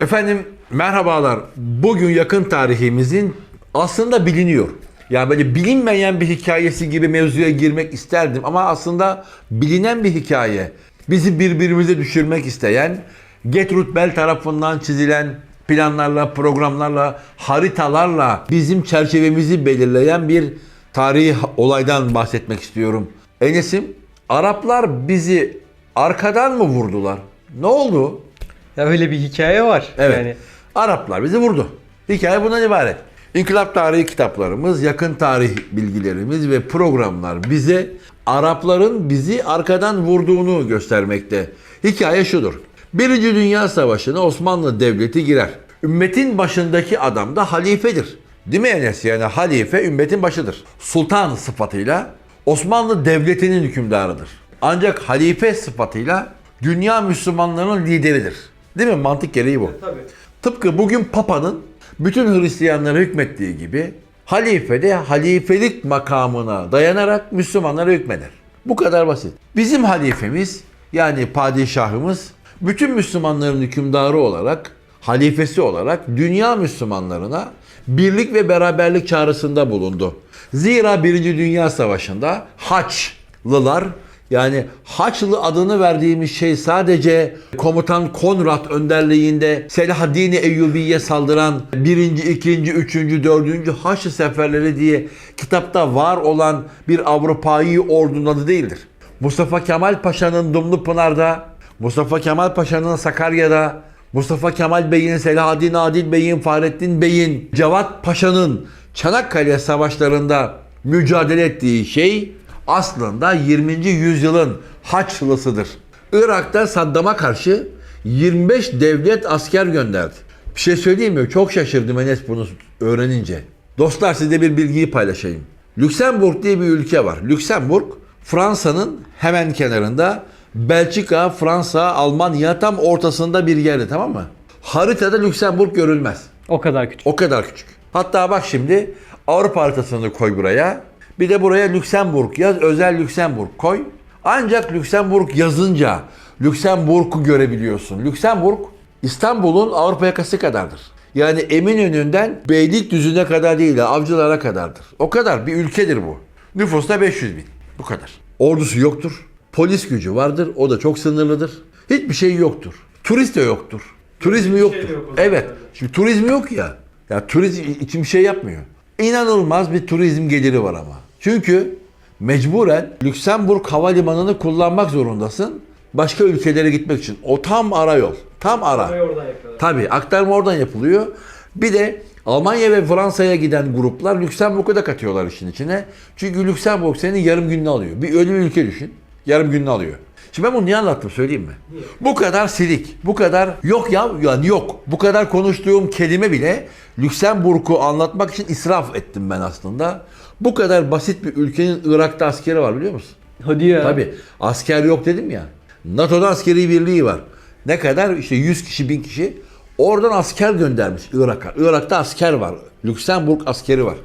Efendim merhabalar. Bugün yakın tarihimizin aslında biliniyor. Yani böyle bilinmeyen bir hikayesi gibi mevzuya girmek isterdim ama aslında bilinen bir hikaye. Bizi birbirimize düşürmek isteyen, Gertrude Bell tarafından çizilen planlarla, programlarla, haritalarla bizim çerçevemizi belirleyen bir tarihi olaydan bahsetmek istiyorum. Enes'im, Araplar bizi arkadan mı vurdular? Ne oldu? Ya öyle bir hikaye var. Evet. Yani Araplar bizi vurdu. Hikaye bundan ibaret. İnkılap tarihi kitaplarımız, yakın tarih bilgilerimiz ve programlar bize Arapların bizi arkadan vurduğunu göstermekte. Hikaye şudur. Birinci Dünya Savaşı'na Osmanlı Devleti girer. Ümmetin başındaki adam da halifedir. Değil mi Enes? Yani halife ümmetin başıdır. Sultan sıfatıyla Osmanlı Devleti'nin hükümdarıdır. Ancak halife sıfatıyla dünya Müslümanlarının lideridir. Değil mi? Mantık gereği bu. tabii. Tıpkı bugün Papa'nın bütün Hristiyanlara hükmettiği gibi halife de halifelik makamına dayanarak Müslümanlara hükmeder. Bu kadar basit. Bizim halifemiz yani padişahımız bütün Müslümanların hükümdarı olarak, halifesi olarak dünya Müslümanlarına birlik ve beraberlik çağrısında bulundu. Zira Birinci Dünya Savaşı'nda Haçlılar yani Haçlı adını verdiğimiz şey sadece komutan Konrad önderliğinde Selahaddin Eyyubi'ye saldıran 1. 2. 3. 4. Haçlı seferleri diye kitapta var olan bir Avrupa'yı ordunun adı değildir. Mustafa Kemal Paşa'nın Dumlupınar'da, Mustafa Kemal Paşa'nın Sakarya'da, Mustafa Kemal Bey'in, Selahaddin Adil Bey'in, Fahrettin Bey'in, Cevat Paşa'nın Çanakkale savaşlarında mücadele ettiği şey aslında 20. yüzyılın Haçlısıdır. Irak'ta Saddam'a karşı 25 devlet asker gönderdi. Bir şey söyleyeyim mi? Çok şaşırdım Enes bunu öğrenince. Dostlar size bir bilgiyi paylaşayım. Lüksemburg diye bir ülke var. Lüksemburg Fransa'nın hemen kenarında Belçika, Fransa, Almanya tam ortasında bir yerde tamam mı? Haritada Lüksemburg görülmez. o kadar küçük. O kadar küçük. Hatta bak şimdi Avrupa haritasını koy buraya. Bir de buraya Lüksemburg yaz. Özel Lüksemburg koy. Ancak Lüksemburg yazınca Lüksemburg'u görebiliyorsun. Lüksemburg İstanbul'un Avrupa yakası kadardır. Yani Eminönü'nden Beylikdüzü'ne kadar değil, avcılara kadardır. O kadar bir ülkedir bu. Nüfus da 500 bin. Bu kadar. Ordusu yoktur. Polis gücü vardır. O da çok sınırlıdır. Hiçbir şey yoktur. Turist de yoktur. Turizmi yoktur. yok o zaman. evet. Şimdi turizmi yok ya. Ya turizm için bir şey yapmıyor. İnanılmaz bir turizm geliri var ama. Çünkü mecburen Lüksemburg Havalimanı'nı kullanmak zorundasın. Başka ülkelere gitmek için. O tam ara yol. Tam ara. Tabii aktarma oradan yapılıyor. Bir de Almanya ve Fransa'ya giden gruplar Lüksemburg'u da katıyorlar işin içine. Çünkü Lüksemburg senin yarım gününü alıyor. Bir öyle bir ülke düşün. Yarım gününü alıyor. Şimdi ben bunu niye anlattım söyleyeyim mi? Bu kadar silik, bu kadar yok ya yani yok. Bu kadar konuştuğum kelime bile Lüksemburg'u anlatmak için israf ettim ben aslında. Bu kadar basit bir ülkenin Irak'ta askeri var biliyor musun? Hadi ya. Tabii asker yok dedim ya. NATO'da askeri birliği var. Ne kadar? İşte 100 kişi, 1000 kişi. Oradan asker göndermiş Irak'a. Irak'ta asker var. Lüksemburg askeri var.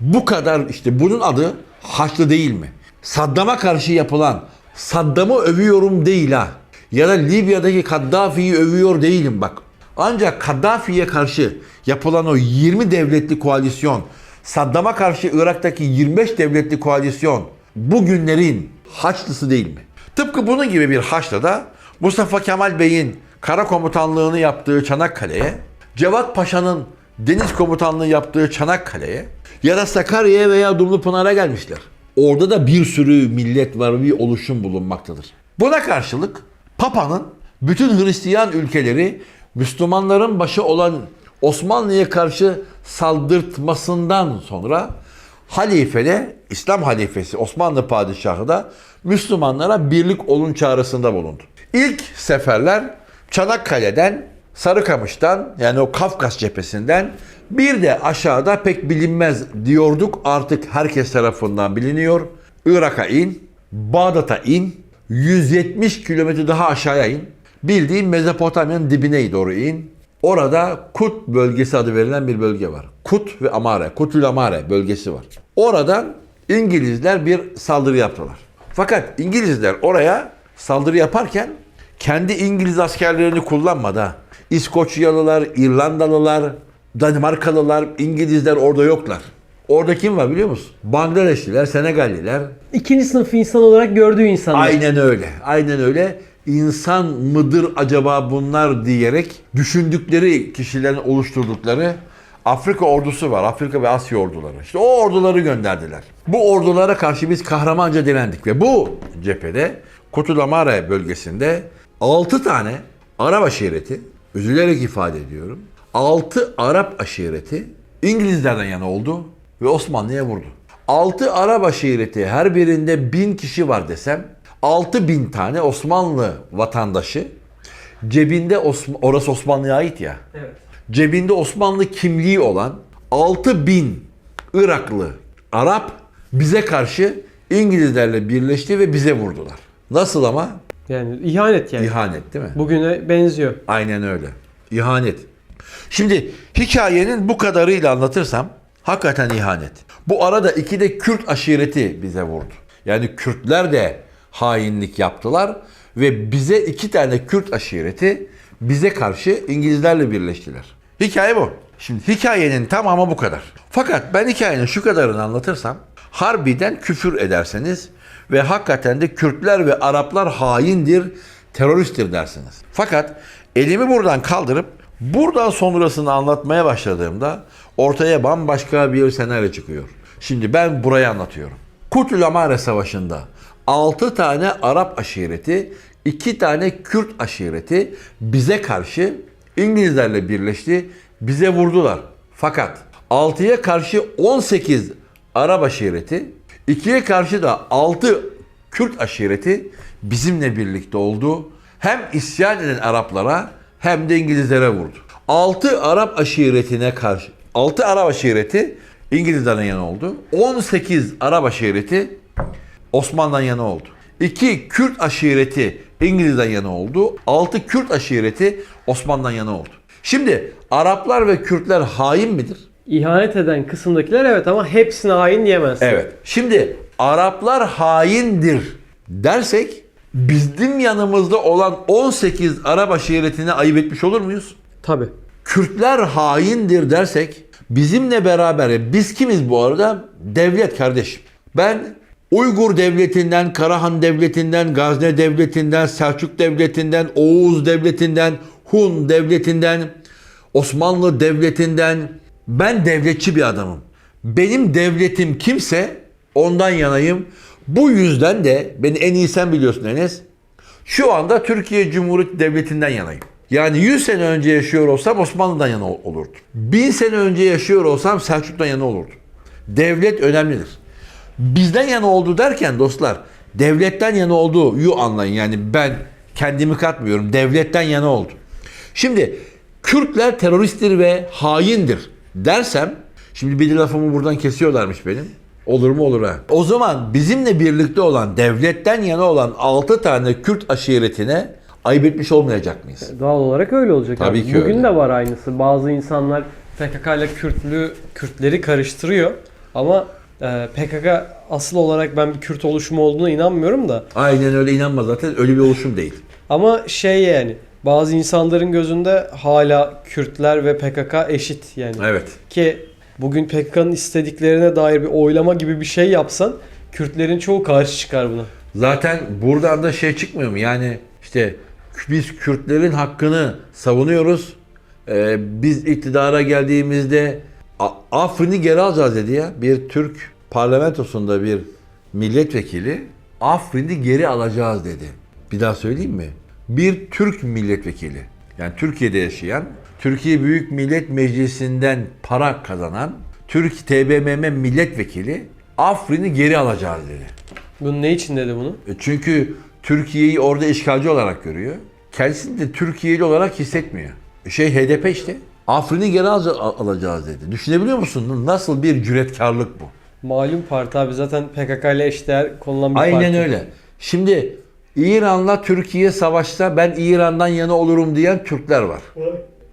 Bu kadar işte bunun adı Haçlı değil mi? Saddam'a karşı yapılan Saddam'ı övüyorum değil ha. Ya da Libya'daki Kaddafi'yi övüyor değilim bak. Ancak Kaddafi'ye karşı yapılan o 20 devletli koalisyon, Saddam'a karşı Irak'taki 25 devletli koalisyon bugünlerin Haçlısı değil mi? Tıpkı bunun gibi bir Haçlı da Mustafa Kemal Bey'in kara komutanlığını yaptığı Çanakkale'ye, Cevat Paşa'nın deniz komutanlığı yaptığı Çanakkale'ye ya da Sakarya'ya veya Dumlupınar'a gelmişler. Orada da bir sürü millet var, bir oluşum bulunmaktadır. Buna karşılık Papa'nın bütün Hristiyan ülkeleri Müslümanların başı olan Osmanlı'ya karşı saldırtmasından sonra halife de İslam halifesi Osmanlı padişahı da Müslümanlara birlik olun çağrısında bulundu. İlk seferler Çanakkale'den, Sarıkamış'tan yani o Kafkas cephesinden bir de aşağıda pek bilinmez diyorduk artık herkes tarafından biliniyor. Irak'a in, Bağdat'a in, 170 kilometre daha aşağıya in. Bildiğin Mezopotamya'nın dibine doğru in. Orada Kut bölgesi adı verilen bir bölge var. Kut ve Amare, Kutül Amare bölgesi var. Oradan İngilizler bir saldırı yaptılar. Fakat İngilizler oraya saldırı yaparken kendi İngiliz askerlerini kullanmadı. İskoçyalılar, İrlandalılar, Danimarkalılar, İngilizler orada yoklar. Orada kim var biliyor musun? Bangladeşliler, Senegalliler. İkinci sınıf insan olarak gördüğü insanlar. Aynen öyle. Aynen öyle. İnsan mıdır acaba bunlar diyerek düşündükleri kişilerin oluşturdukları Afrika ordusu var. Afrika ve Asya orduları. İşte o orduları gönderdiler. Bu ordulara karşı biz kahramanca direndik ve bu cephede Kutulamare bölgesinde 6 tane Arap aşireti, üzülerek ifade ediyorum, 6 Arap aşireti İngilizlerden yana oldu ve Osmanlı'ya vurdu. 6 Arap aşireti her birinde 1000 kişi var desem 6000 tane Osmanlı vatandaşı cebinde Osm- orası Osmanlı'ya ait ya Evet. cebinde Osmanlı kimliği olan 6000 Iraklı Arap bize karşı İngilizlerle birleşti ve bize vurdular. Nasıl ama? Yani ihanet yani. İhanet değil mi? Bugüne benziyor. Aynen öyle. İhanet. Şimdi hikayenin bu kadarıyla anlatırsam hakikaten ihanet. Bu arada iki de Kürt aşireti bize vurdu. Yani Kürtler de hainlik yaptılar ve bize iki tane Kürt aşireti bize karşı İngilizlerle birleştiler. Hikaye bu. Şimdi hikayenin tamamı bu kadar. Fakat ben hikayenin şu kadarını anlatırsam harbiden küfür ederseniz ve hakikaten de Kürtler ve Araplar haindir, teröristtir dersiniz. Fakat elimi buradan kaldırıp buradan sonrasını anlatmaya başladığımda ortaya bambaşka bir senaryo çıkıyor. Şimdi ben burayı anlatıyorum. Kutlulamare Savaşı'nda 6 tane Arap aşireti, 2 tane Kürt aşireti bize karşı İngilizlerle birleşti, bize vurdular. Fakat 6'ya karşı 18 Arap aşireti, 2'ye karşı da 6 Kürt aşireti bizimle birlikte oldu. Hem isyan eden Araplara hem de İngilizlere vurdu. 6 Arap aşiretine karşı 6 Arap aşireti İngilizlerden yana oldu. 18 Arap aşireti Osmanlı'dan yana oldu. 2 Kürt aşireti İngiliz'den yana oldu. 6 Kürt aşireti Osmanlı'dan yana oldu. Şimdi Araplar ve Kürtler hain midir? İhanet eden kısımdakiler evet ama hepsine hain diyemez. Evet. Şimdi Araplar haindir dersek bizim yanımızda olan 18 Arap aşiretine ayıp etmiş olur muyuz? Tabii. Kürtler haindir dersek bizimle beraber biz kimiz bu arada? Devlet kardeşim. Ben Uygur devletinden, Karahan devletinden, Gazne devletinden, Selçuk devletinden, Oğuz devletinden, Hun devletinden, Osmanlı devletinden ben devletçi bir adamım. Benim devletim kimse ondan yanayım. Bu yüzden de beni en iyi sen biliyorsun Enes. Şu anda Türkiye Cumhuriyeti Devleti'nden yanayım. Yani 100 sene önce yaşıyor olsam Osmanlı'dan yana ol- olurdum. 1000 sene önce yaşıyor olsam Selçuk'tan yana olurdum. Devlet önemlidir. Bizden yana oldu derken dostlar, devletten yana olduğu anlayın. Yani ben kendimi katmıyorum. Devletten yana oldu. Şimdi Kürtler teröristtir ve haindir dersem, şimdi bir lafımı buradan kesiyorlarmış benim. Olur mu olur ha. O zaman bizimle birlikte olan, devletten yana olan 6 tane Kürt aşiretine ayıp etmiş olmayacak mıyız? Doğal olarak öyle olacak. Tabii abi. ki Bugün öyle. de var aynısı. Bazı insanlar PKK ile Kürtlü, Kürtleri karıştırıyor. Ama e, PKK asıl olarak ben bir Kürt oluşumu olduğuna inanmıyorum da. Aynen öyle inanma zaten öyle bir oluşum değil. Ama şey yani bazı insanların gözünde hala Kürtler ve PKK eşit yani. Evet. Ki bugün PKK'nın istediklerine dair bir oylama gibi bir şey yapsan Kürtlerin çoğu karşı çıkar buna. Zaten buradan da şey çıkmıyor mu? Yani işte biz Kürtlerin hakkını savunuyoruz. Ee, biz iktidara geldiğimizde Afrin'i geri alacağız dedi ya. Bir Türk parlamentosunda bir milletvekili Afrin'i geri alacağız dedi. Bir daha söyleyeyim mi? Bir Türk milletvekili. Yani Türkiye'de yaşayan, Türkiye Büyük Millet Meclisi'nden para kazanan Türk TBMM milletvekili Afrin'i geri alacağız dedi. Bunun ne için dedi bunu? E Çünkü Türkiye'yi orada işgalci olarak görüyor. Kendisini de Türkiye'li olarak hissetmiyor. E Şey HDP işte. Afrin'i geri al- alacağız dedi. Düşünebiliyor musun? Nasıl bir cüretkarlık bu? Malum parti abi zaten PKK ile eşdeğer konulan bir Aynen parti. öyle. Şimdi İran'la Türkiye savaşta ben İran'dan yana olurum diyen Türkler var.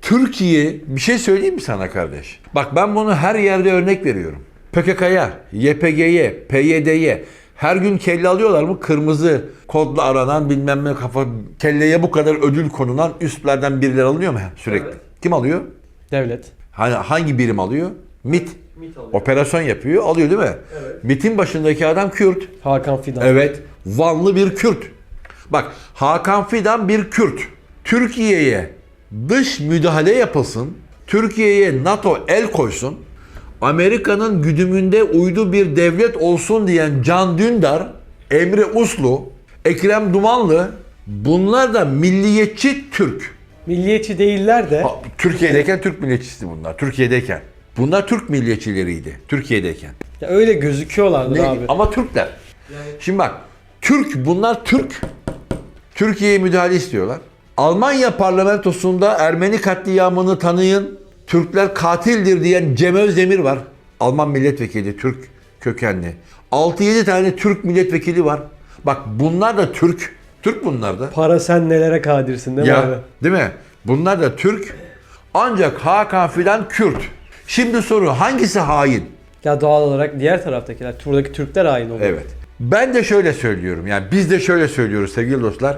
Türkiye bir şey söyleyeyim mi sana kardeş? Bak ben bunu her yerde örnek veriyorum. PKK'ya, YPG'ye, PYD'ye Her gün kelle alıyorlar mı? Kırmızı kodla aranan bilmem ne kafa kelleye bu kadar ödül konulan üstlerden birileri alınıyor mu sürekli? Evet. Kim alıyor? Devlet. Hani hangi birim alıyor? MIT. MİT alıyor. Operasyon yapıyor, alıyor değil mi? Evet. MIT'in başındaki adam Kürt. Hakan Fidan. Evet, Vanlı bir Kürt. Bak, Hakan Fidan bir Kürt. Türkiye'ye dış müdahale yapılsın, Türkiye'ye NATO el koysun, Amerika'nın güdümünde uydu bir devlet olsun diyen Can Dündar, Emre Uslu, Ekrem Dumanlı, bunlar da milliyetçi Türk. Milliyetçi değiller de Ha, Türkiye'deyken Türk milliyetçisi bunlar. Türkiye'deyken. Bunlar Türk milliyetçileriydi. Türkiye'deyken. ya öyle gözüküyorlardı Ne- abi. Ama Türkler. Şimdi bak. Türk bunlar Türk. Türkiye'ye müdahale istiyorlar. Almanya parlamentosunda Ermeni katliamını tanıyın. Türkler katildir diyen Cem Özdemir var. Alman milletvekili, Türk kökenli. 6-7 tane Türk milletvekili var. Bak bunlar da Türk. Türk bunlar da. Para sen nelere kadirsin değil mi abi? Değil mi? Bunlar da Türk. Ancak Hakan Fidan Kürt. Şimdi soru hangisi hain? Ya doğal olarak diğer taraftakiler, buradaki Türkler hain oluyor. Evet. Ben de şöyle söylüyorum. Yani biz de şöyle söylüyoruz sevgili dostlar.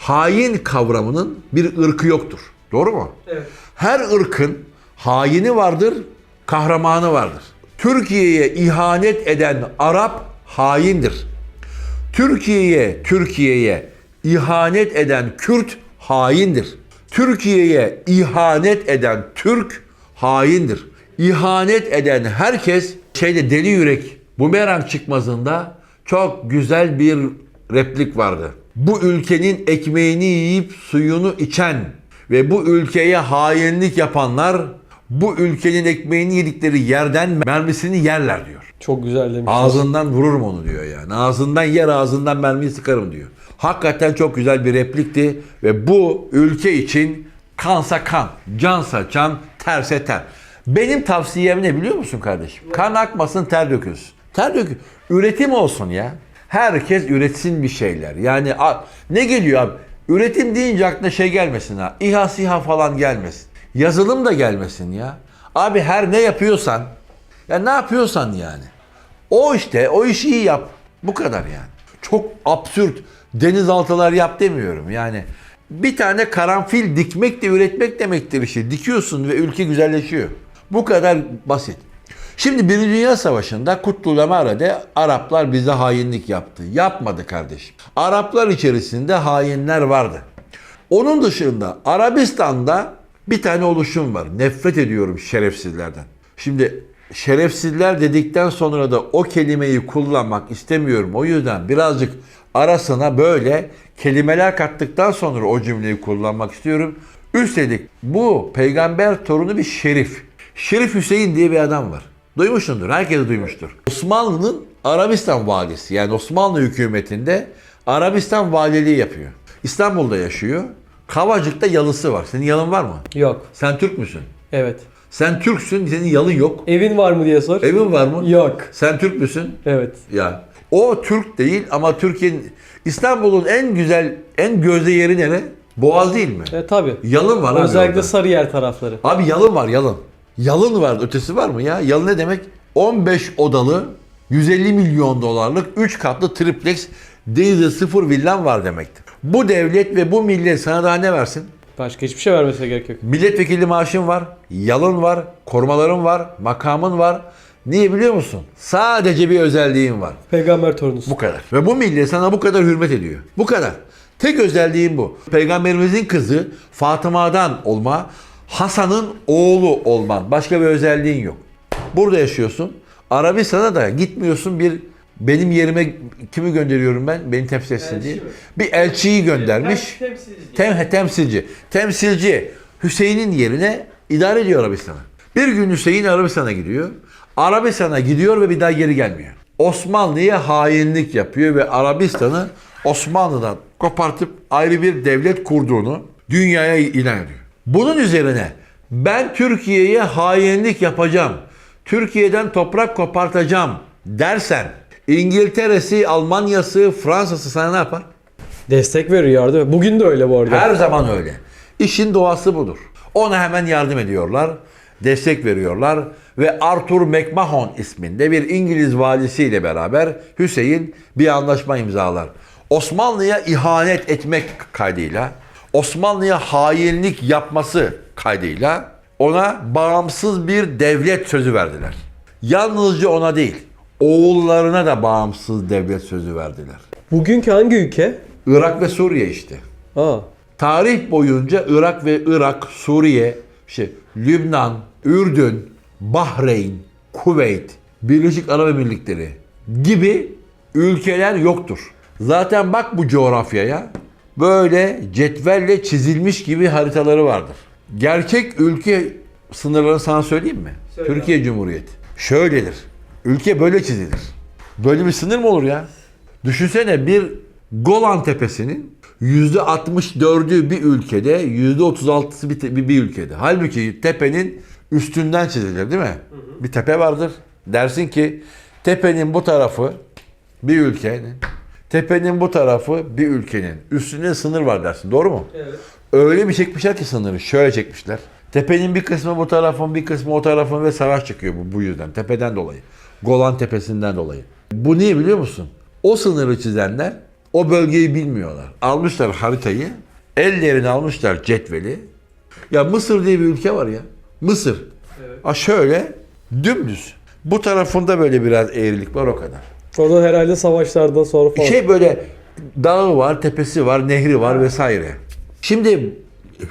Hain kavramının bir ırkı yoktur. Doğru mu? Evet. Her ırkın haini vardır, kahramanı vardır. Türkiye'ye ihanet eden Arap haindir. Türkiye'ye, Türkiye'ye ihanet eden Kürt haindir. Türkiye'ye ihanet eden Türk haindir. İhanet eden herkes şeyde deli yürek bumerang çıkmazında çok güzel bir replik vardı. Bu ülkenin ekmeğini yiyip suyunu içen ve bu ülkeye hainlik yapanlar bu ülkenin ekmeğini yedikleri yerden mermisini yerler diyor. Çok güzel demiş. Ağzından vururum onu diyor yani. Ağzından yer ağzından mermiyi sıkarım diyor. Hakikaten çok güzel bir replikti ve bu ülke için kansa kan, cansa can, terse ter. Benim tavsiyem ne biliyor musun kardeşim? Kan akmasın ter dökülsün. Ter dökül. Üretim olsun ya. Herkes üretsin bir şeyler. Yani ne geliyor abi? Üretim deyince aklına şey gelmesin ha. İHA SİHA falan gelmesin. Yazılım da gelmesin ya. Abi her ne yapıyorsan ya ne yapıyorsan yani. O işte o işi iyi yap. Bu kadar yani. Çok absürt denizaltılar yap demiyorum. Yani bir tane karanfil dikmek de üretmek demektir işi. Dikiyorsun ve ülke güzelleşiyor. Bu kadar basit. Şimdi Birinci Dünya Savaşı'nda Kutlulemara'da Araplar bize hainlik yaptı. Yapmadı kardeşim. Araplar içerisinde hainler vardı. Onun dışında Arabistan'da bir tane oluşum var. Nefret ediyorum şerefsizlerden. Şimdi şerefsizler dedikten sonra da o kelimeyi kullanmak istemiyorum. O yüzden birazcık arasına böyle kelimeler kattıktan sonra o cümleyi kullanmak istiyorum. Üstelik bu peygamber torunu bir şerif. Şerif Hüseyin diye bir adam var. Duymuşsundur, herkes duymuştur. Osmanlı'nın Arabistan valisi yani Osmanlı hükümetinde Arabistan valiliği yapıyor. İstanbul'da yaşıyor. Kavacık'ta yalısı var. Senin yalın var mı? Yok. Sen Türk müsün? Evet. Sen Türksün, senin yalın yok. Evin var mı diye sor. Evin var mı? Yok. Sen Türk müsün? Evet. Ya. O Türk değil ama Türkiye'nin İstanbul'un en güzel, en gözde yeri nere? Boğaz değil mi? E tabi. Yalın var abi Özellikle orada. Sarıyer tarafları. Abi yalın var yalın. Yalın var ötesi var mı ya? Yalın ne demek? 15 odalı 150 milyon dolarlık 3 katlı triplex denizde sıfır villan var demektir. Bu devlet ve bu millet sana daha ne versin? Başka hiçbir şey vermesine gerek yok. Milletvekili maaşın var, yalın var, korumaların var, makamın var. Niye biliyor musun? Sadece bir özelliğin var. Peygamber torunusun. Bu kadar. Ve bu millet sana bu kadar hürmet ediyor. Bu kadar. Tek özelliğin bu. Peygamberimizin kızı Fatıma'dan olma, Hasan'ın oğlu olman. Başka bir özelliğin yok. Burada yaşıyorsun. Arabistan'a da gitmiyorsun bir benim yerime kimi gönderiyorum ben? Beni temsil etsin Elçi diye. mi? Bir elçiyi göndermiş. Tem, he, temsilci. Temsilci Hüseyin'in yerine idare ediyor Arabistan'ı. Bir gün Hüseyin Arabistan'a gidiyor. Arabistan'a gidiyor ve bir daha geri gelmiyor. Osmanlı'ya hainlik yapıyor ve Arabistan'ı Osmanlı'dan kopartıp ayrı bir devlet kurduğunu dünyaya ilan ediyor. Bunun üzerine ben Türkiye'ye hainlik yapacağım. Türkiye'den toprak kopartacağım dersen İngiltere'si, Almanya'sı, Fransa'sı sana ne yapar? Destek veriyor yardım. Bugün de öyle bu arada. Her zaman öyle. İşin doğası budur. Ona hemen yardım ediyorlar. destek veriyorlar ve Arthur McMahon isminde bir İngiliz valisiyle beraber Hüseyin bir anlaşma imzalar. Osmanlı'ya ihanet etmek kaydıyla, Osmanlı'ya hainlik yapması kaydıyla ona bağımsız bir devlet sözü verdiler. Yalnızca ona değil, oğullarına da bağımsız devlet sözü verdiler. Bugünkü hangi ülke? Irak ve Suriye işte. Aa. Tarih boyunca Irak ve Irak, Suriye, işte Lübnan, Ürdün, Bahreyn, Kuveyt, Birleşik Arap Emirlikleri gibi ülkeler yoktur. Zaten bak bu coğrafyaya böyle cetvelle çizilmiş gibi haritaları vardır. Gerçek ülke sınırlarını sana söyleyeyim mi? Söyle Türkiye Cumhuriyeti. Şöyledir. Ülke böyle çizilir. Böyle bir sınır mı olur ya? Düşünsene bir Golan Tepesi'nin %64'ü bir ülkede, %36'sı bir, bir, bir ülkede. Halbuki tepenin üstünden çizilir değil mi? Bir tepe vardır. Dersin ki tepenin bu tarafı bir ülkenin, tepenin bu tarafı bir ülkenin. Üstünde sınır var dersin. Doğru mu? Evet. Öyle bir çekmişler ki sınırı. Şöyle çekmişler. Tepenin bir kısmı bu tarafın, bir kısmı o tarafın ve savaş çıkıyor bu, bu yüzden. Tepeden dolayı. Golan Tepesi'nden dolayı. Bu niye biliyor musun? O sınırı çizenler o bölgeyi bilmiyorlar. Almışlar haritayı, ellerine almışlar cetveli. Ya Mısır diye bir ülke var ya. Mısır. Evet. Ha şöyle dümdüz. Bu tarafında böyle biraz eğrilik var o kadar. Orada herhalde savaşlardan sonra falan. Şey böyle dağı var, tepesi var, nehri var vesaire. Şimdi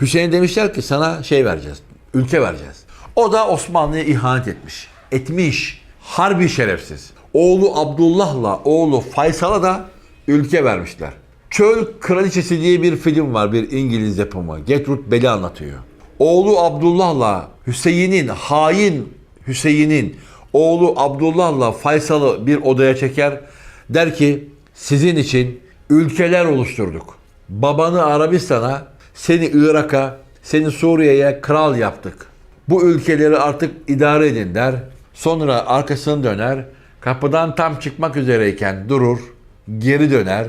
Hüseyin demişler ki sana şey vereceğiz, ülke vereceğiz. O da Osmanlı'ya ihanet etmiş. Etmiş. Harbi şerefsiz. Oğlu Abdullah'la oğlu Faysal'a da ülke vermişler. Çöl Kraliçesi diye bir film var bir İngiliz yapımı. Gertrude Bell'i anlatıyor. Oğlu Abdullah'la Hüseyin'in, hain Hüseyin'in oğlu Abdullah'la Faysal'ı bir odaya çeker. Der ki sizin için ülkeler oluşturduk. Babanı Arabistan'a, seni Irak'a, seni Suriye'ye kral yaptık. Bu ülkeleri artık idare edin der. Sonra arkasını döner. Kapıdan tam çıkmak üzereyken durur. Geri döner.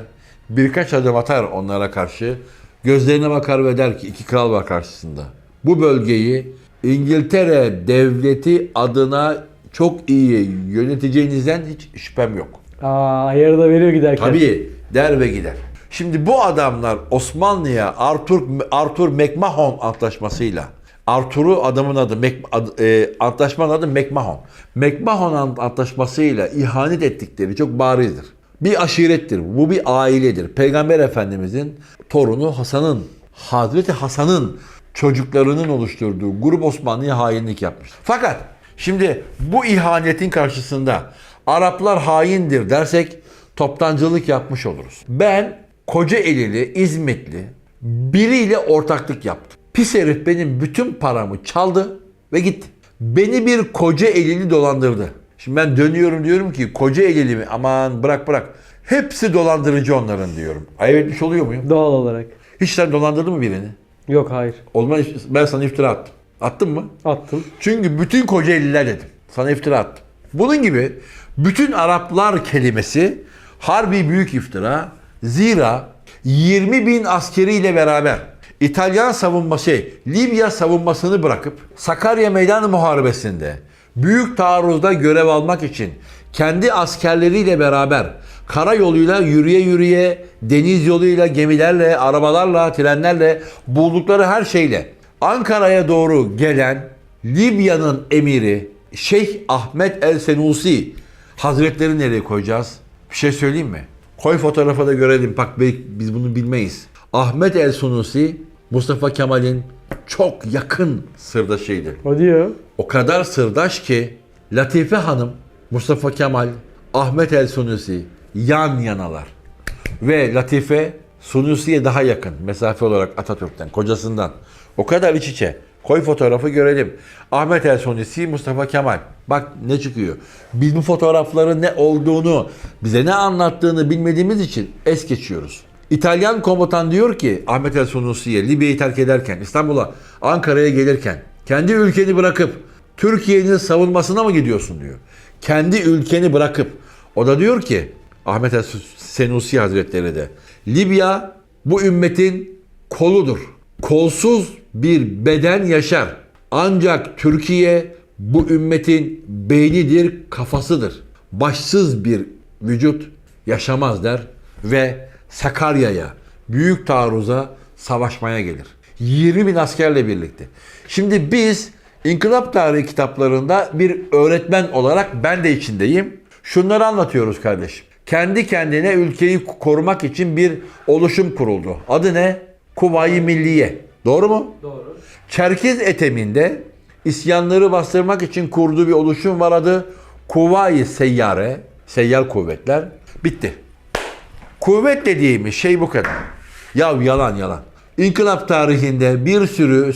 Birkaç adım atar onlara karşı. Gözlerine bakar ve der ki iki kral var karşısında. Bu bölgeyi İngiltere devleti adına çok iyi yöneteceğinizden hiç şüphem yok. Aa, ayarı da veriyor giderken. Tabii der ve gider. Şimdi bu adamlar Osmanlı'ya Arthur Arthur McMahon antlaşmasıyla Arthur'u adamın adı, Mac, adı e, antlaşmanın adı McMahon. McMahon ant- antlaşmasıyla ihanet ettikleri çok barizdir. Bir aşirettir. Bu bir ailedir. Peygamber Efendimizin torunu Hasan'ın, Hazreti Hasan'ın çocuklarının oluşturduğu grup Osmanlı'ya hainlik yapmış. Fakat şimdi bu ihanetin karşısında Araplar haindir dersek toptancılık yapmış oluruz. Ben Kocaelili, İzmitli biriyle ortaklık yaptım. Pis herif benim bütün paramı çaldı ve gitti. Beni bir Kocaelili dolandırdı. Şimdi ben dönüyorum diyorum ki Kocaelili mi? Aman bırak bırak. Hepsi dolandırıcı onların diyorum. Ayıp etmiş oluyor muyum? Doğal olarak. Hiç sen dolandırdın mı birini? Yok hayır. O zaman ben sana iftira attım. Attın mı? Attım. Çünkü bütün Kocaeliler dedim. Sana iftira attım. Bunun gibi bütün Araplar kelimesi harbi büyük iftira. Zira 20 bin askeriyle beraber İtalyan savunması, şey, Libya savunmasını bırakıp Sakarya Meydanı Muharebesi'nde büyük taarruzda görev almak için kendi askerleriyle beraber karayoluyla yürüye yürüye, deniz yoluyla, gemilerle, arabalarla, trenlerle, buldukları her şeyle Ankara'ya doğru gelen Libya'nın emiri Şeyh Ahmet El Senusi Hazretleri nereye koyacağız? Bir şey söyleyeyim mi? Koy fotoğrafa da görelim. Bak biz bunu bilmeyiz. Ahmet El Senusi Mustafa Kemal'in çok yakın sırdaşıydı. O diyor. O kadar sırdaş ki Latife Hanım, Mustafa Kemal, Ahmet El Sunusi yan yanalar. Ve Latife Sunusi'ye daha yakın mesafe olarak Atatürk'ten, kocasından. O kadar iç içe. Koy fotoğrafı görelim. Ahmet El Sunusi, Mustafa Kemal. Bak ne çıkıyor. Biz bu fotoğrafların ne olduğunu, bize ne anlattığını bilmediğimiz için es geçiyoruz. İtalyan komutan diyor ki Ahmet El Sunusi'ye Libya'yı terk ederken, İstanbul'a, Ankara'ya gelirken kendi ülkeni bırakıp Türkiye'nin savunmasına mı gidiyorsun diyor. Kendi ülkeni bırakıp. O da diyor ki Ahmet El Senusi Hazretleri de Libya bu ümmetin koludur. Kolsuz bir beden yaşar. Ancak Türkiye bu ümmetin beynidir, kafasıdır. Başsız bir vücut yaşamaz der ve Sakarya'ya, büyük taarruza savaşmaya gelir. 20 bin askerle birlikte. Şimdi biz İnkılap Tarihi kitaplarında bir öğretmen olarak ben de içindeyim. Şunları anlatıyoruz kardeşim. Kendi kendine ülkeyi korumak için bir oluşum kuruldu. Adı ne? Kuvayi Milliye. Doğru mu? Doğru. Çerkez eteminde isyanları bastırmak için kurduğu bir oluşum var adı Kuvayi Seyyare, Seyyar Kuvvetler. Bitti. Kuvvet dediğimiz şey bu kadar. Ya yalan yalan. İnkılap tarihinde bir sürü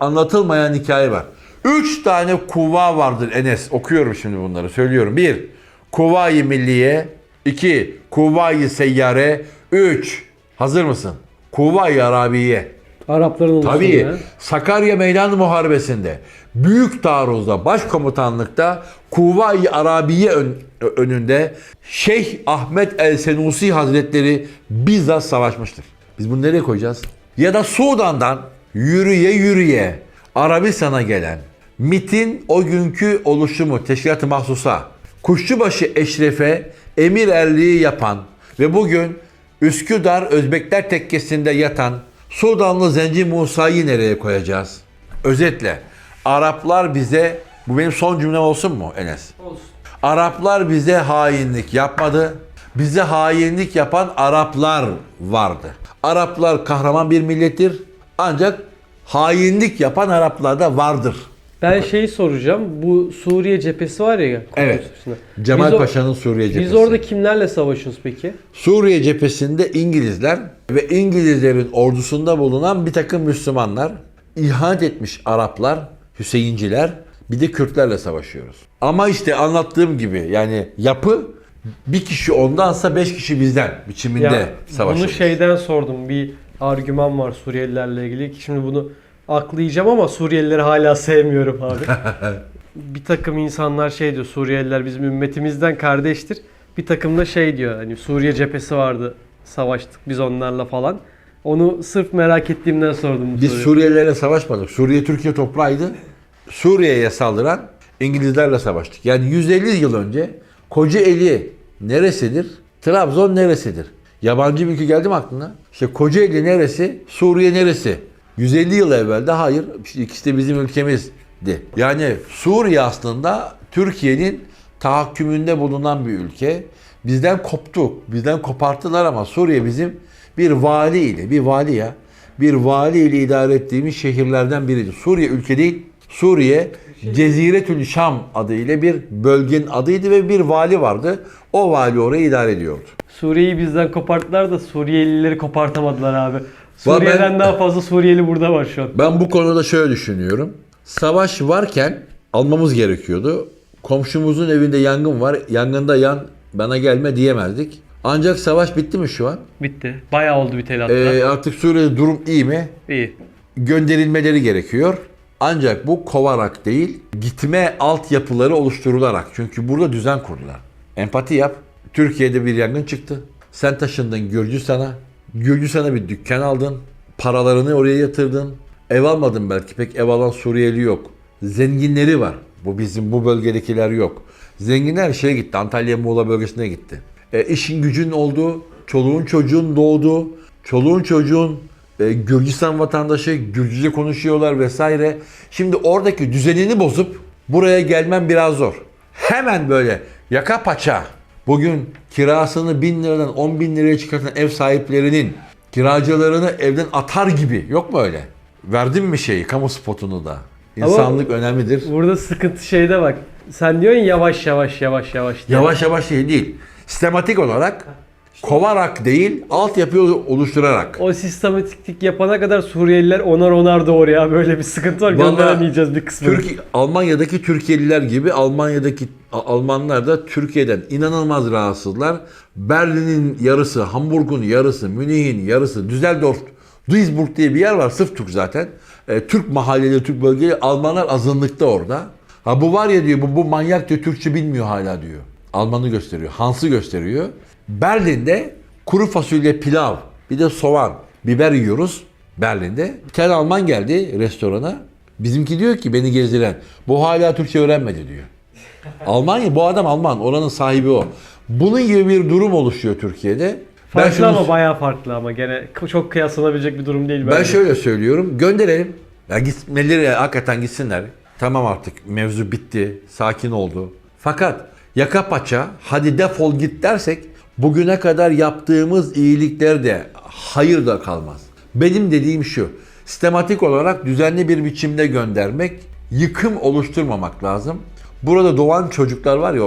anlatılmayan hikaye var. Üç tane kuva vardır Enes. Okuyorum şimdi bunları söylüyorum. Bir, Kuvayi Milliye. iki Kuvayi Seyyare. Üç, hazır mısın? Kuvayi Arabiye. Arapların oluşumu Tabii ya. Sakarya Meydan Muharebesi'nde Büyük Taarruz'da Başkomutanlıkta Kuvayi Arabiye ön- önünde Şeyh Ahmet El Senusi Hazretleri bizzat savaşmıştır. Biz bunu nereye koyacağız? Ya da Sudan'dan yürüye yürüye Arabistan'a gelen MIT'in o günkü oluşumu Teşkilat-ı Mahsusa Kuşçubaşı Eşref'e emir erliği yapan ve bugün Üsküdar Özbekler Tekkesi'nde yatan Sudanlı Zenci Musa'yı nereye koyacağız? Özetle Araplar bize, bu benim son cümlem olsun mu Enes? Olsun. Araplar bize hainlik yapmadı. Bize hainlik yapan Araplar vardı. Araplar kahraman bir millettir. Ancak hainlik yapan Araplar da vardır. Ben şeyi soracağım. Bu Suriye cephesi var ya. Kudüs Evet. üstünde. Cemal Biz o- Paşa'nın Suriye cephesi. Biz orada kimlerle savaşıyoruz peki? Suriye cephesinde İngilizler ve İngilizlerin ordusunda bulunan bir takım Müslümanlar, ihanet etmiş Araplar, Hüseyinciler, bir de Kürtlerle savaşıyoruz. Ama işte anlattığım gibi yani yapı bir kişi ondansa beş kişi bizden biçiminde Ya, savaşıyoruz. bunu şeyden sordum. Bir argüman var Suriyelilerle ilgili. Şimdi bunu aklayacağım ama Suriyelileri hala sevmiyorum abi. bir takım insanlar şey diyor Suriyeliler bizim ümmetimizden kardeştir. Bir takım da şey diyor hani Suriye cephesi vardı savaştık biz onlarla falan. Onu sırf merak ettiğimden sordum. Biz soruyu. Suriyelilerle savaşmadık. Suriye Türkiye toprağıydı. Suriye'ye saldıran İngilizlerle savaştık. Yani 150 yıl önce Kocaeli neresidir? Trabzon neresidir? Yabancı bir ülke geldi mi aklına? İşte Kocaeli neresi? Suriye neresi? 150 yıl evvel de hayır. İkisi de bizim ülkemizdi. Yani Suriye aslında Türkiye'nin tahakkümünde bulunan bir ülke. Bizden koptu. Bizden koparttılar ama Suriye bizim bir vali ile, bir vali ya, bir vali ile idare ettiğimiz şehirlerden biriydi. Suriye ülke değil, Suriye Ceziretül Şam adıyla bir bölgenin adıydı ve bir vali vardı. O vali orayı idare ediyordu. Suriye'yi bizden koparttılar da Suriyelileri kopartamadılar abi. Suriye'den ben- daha fazla Suriyeli burada var şu an. Ben bu konuda şöyle düşünüyorum. Savaş varken almamız gerekiyordu. Komşumuzun evinde yangın var. Yangında yan bana gelme diyemezdik. Ancak savaş bitti mi şu an? Bitti. Bayağı oldu biteli hatta. Ee, artık Suriye'de durum iyi mi? İyi. gönderilmeleri gerekiyor. Ancak bu kovarak değil, gitme altyapıları oluşturularak. Çünkü burada düzen kurdular. Empati yap. Türkiye'de bir yangın çıktı. Sen taşındın Gürcistan'a. Gürcistan'a bir dükkan aldın. Paralarını oraya yatırdın. Ev almadın belki. Pek ev alan Suriyeli yok. Zenginleri var. Bu bizim bu bölgedekiler yok. Zenginler şeye gitti. Antalya Muğla bölgesine gitti. E, işin gücün oldu. Çoluğun çocuğun doğdu. Çoluğun çocuğun e, Gürcistan vatandaşı Gürcüce konuşuyorlar vesaire. Şimdi oradaki düzenini bozup buraya gelmem biraz zor. Hemen böyle yaka paça bugün kirasını bin liradan 10 bin liraya çıkartan ev sahiplerinin kiracılarını evden atar gibi yok mu öyle? Verdin mi şeyi kamu spotunu da? İnsanlık önemlidir. Burada sıkıntı şeyde bak. Sen diyorsun ya yavaş yavaş yavaş yavaş diye. Yavaş yavaş şey değil. Sistematik olarak kovarak değil altyapı oluşturarak. O sistematiklik yapana kadar Suriyeliler onar onar doğru ya. Böyle bir sıkıntı var. Vallahi Gönderemeyeceğiz bir kısmını. Türkiye, Almanya'daki Türkiye'liler gibi Almanya'daki Almanlar da Türkiye'den inanılmaz rahatsızlar. Berlin'in yarısı, Hamburg'un yarısı, Münih'in yarısı, Düsseldorf, Duisburg diye bir yer var. Sırf Türk zaten. E, Türk mahalleleri, Türk bölgeleri, Almanlar azınlıkta orada. Ha bu var ya diyor, bu, bu manyak diyor, Türkçe bilmiyor hala diyor. Almanı gösteriyor, Hans'ı gösteriyor. Berlin'de kuru fasulye pilav, bir de soğan, biber yiyoruz Berlin'de. Bir tane Alman geldi restorana. Bizimki diyor ki beni gezdiren bu hala Türkçe öğrenmedi diyor. Almanya bu adam Alman oranın sahibi o. Bunun gibi bir durum oluşuyor Türkiye'de. Farklı şunu- ama bayağı farklı ama gene çok kıyaslanabilecek bir durum değil ben bence. şöyle söylüyorum. Gönderelim. Ya gitmeleri hakikaten gitsinler. Tamam artık mevzu bitti. Sakin oldu. Fakat yaka paça hadi defol git dersek bugüne kadar yaptığımız iyilikler de hayır da kalmaz. Benim dediğim şu. Sistematik olarak düzenli bir biçimde göndermek, yıkım oluşturmamak lazım. Burada doğan çocuklar var ya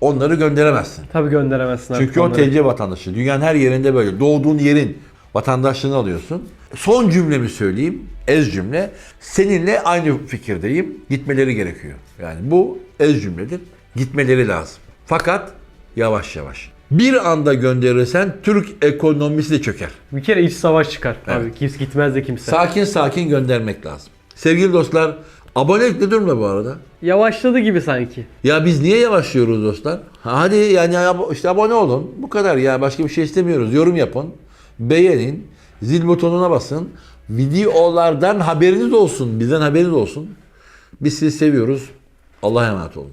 onları gönderemezsin. Tabii gönderemezsin Çünkü o onları. TC vatandaşı. Dünyanın her yerinde böyle. Doğduğun yerin vatandaşlığını alıyorsun. Son cümlemi söyleyeyim. Ez cümle. Seninle aynı fikirdeyim. Gitmeleri gerekiyor. Yani bu ez cümledir. Gitmeleri lazım. Fakat yavaş yavaş. Bir anda gönderirsen Türk ekonomisi de çöker. Bir kere iç savaş çıkar. Evet. Abi kimse gitmez de kimse. Sakin sakin göndermek lazım. Sevgili dostlar, abonelik ne durumda bu arada? Yavaşladı gibi sanki. Ya biz niye yavaşlıyoruz dostlar? Ha, Hadi yani işte abone olun. Bu kadar ya. Başka bir şey istemiyoruz. Yorum yapın. Beğenin. Zil butonuna basın. Videolardan haberiniz olsun. Bizden haberiniz olsun. Biz sizi seviyoruz. Allah'a emanet olun.